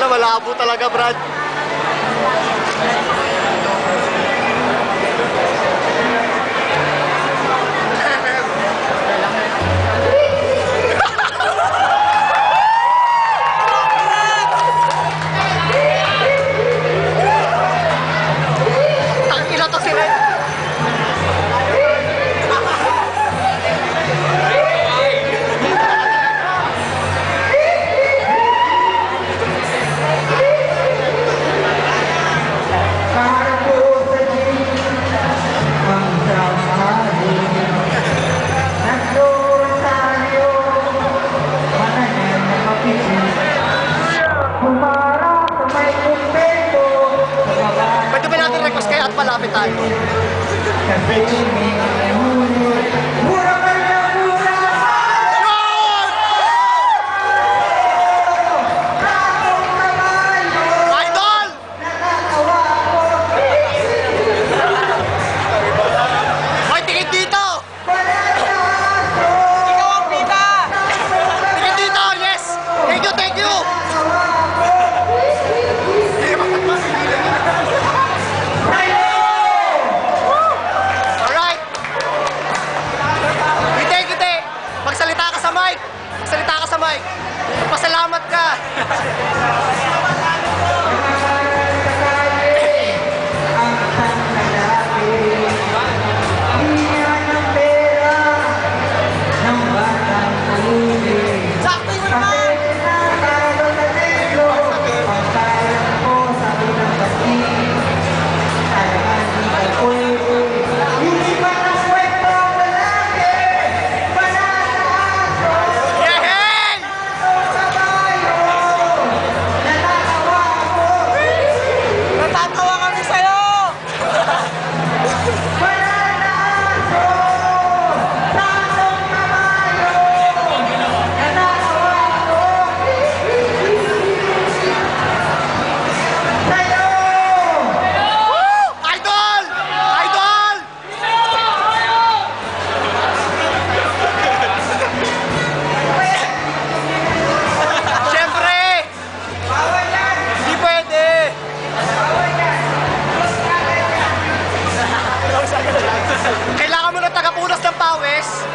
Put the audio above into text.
Tangina, malabo talaga, Brad. tayo. And bitch. Alves.